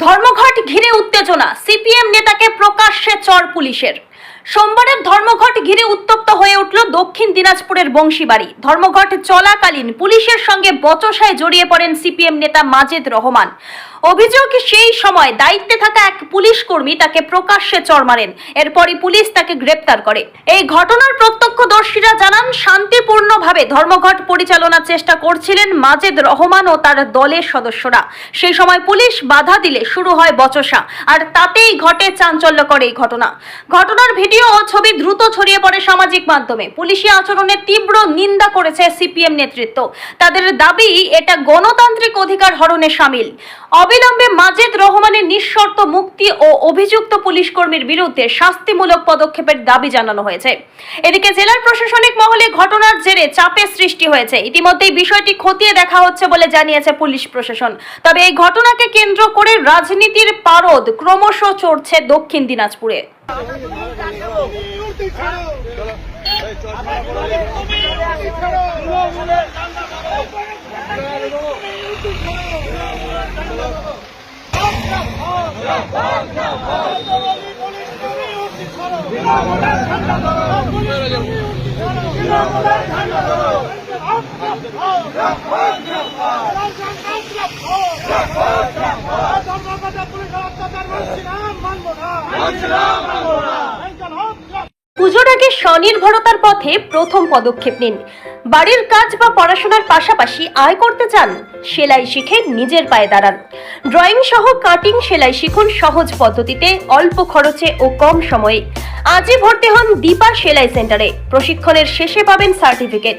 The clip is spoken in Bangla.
ধর্মঘট ঘিরে উত্তেজনা। সিপিএম নেতাকে প্রকাশ্যে চর পুলিশের। সোমবারের ধর্মঘট ঘিরে উত্তপ্ত হয়ে উঠল দক্ষিণ দিনাজপুরের বংশীবাড়ি। ধর্মঘট চলাকালীন পুলিশের সঙ্গে বচসায় জড়িয়ে পড়েন সিপিএম নেতা মাজেদ রহমান। অভিযোগ সেই সময় দায়িত্বে থাকা এক পুলিশ কর্মী তাকে প্রকাশ্যে চর মারেন। এরপরই পুলিশ তাকে গ্রেপ্তার করে। এই ঘটনার প্রত্যক্ষদর্শীরা জানান, শান্তিপূর্ণভাবে ধর্মঘট পরিচালনার চেষ্টা করছিলেন মাজেদ রহমান ও তার দলের সদস্যরা। সেই সময় পুলিশ বাধা দিলে শুরু হয় বচসা। আর তাতেই ঘটে চাঞ্চল্য করে এই ঘটনা। ঘটনার ভিডিও ও ছবি দ্রুত ছড়িয়ে পড়ে সামাজিক মাধ্যমে। পুলিশি আচরণের তীব্র নিন্দা করেছে সিপিএম নেতৃত্ব। তাদের দাবি, এটা গণতান্ত্রিক অধিকার হরণে সামিল। অবিলম্বে মাজেদ রহমানের নিঃশর্ত মুক্তি ও অভিযুক্ত পুলিশ কর্মীর বিরুদ্ধে শাস্তিমূলক পদক্ষেপের দাবি জানানো হয়েছে। এদিকে জেলার প্রশাসনিক মহলে ঘটনার জেরে চাপের সৃষ্টি হয়েছে। ইতিমধ্যেই বিষয়টি খতিয়ে দেখা হচ্ছে বলে জানিয়েছে পুলিশ প্রশাসন। তবে এই ঘটনাকে কেন্দ্র করে রাজনীতির পারদ ক্রমশ চড়ছে দক্ষিণ দিনাজপুরে। পুজোর আগে স্বনির্ভরতার পথে প্রথম পদক্ষেপ নিন। বাড়ির কাজ বা পড়াশোনার পাশাপাশি আয় করতে চান, সেলাই শিখে নিজের পায়ে দাঁড়ান। ড্রয়িং সহ কাটিং সেলাই শিখুন সহজ পদ্ধতিতে, অল্প খরচে ও কম সময়ে। আজই ভর্তি হন দীপা সেলাই সেন্টারে। প্রশিক্ষণের শেষে পাবেন সার্টিফিকেট।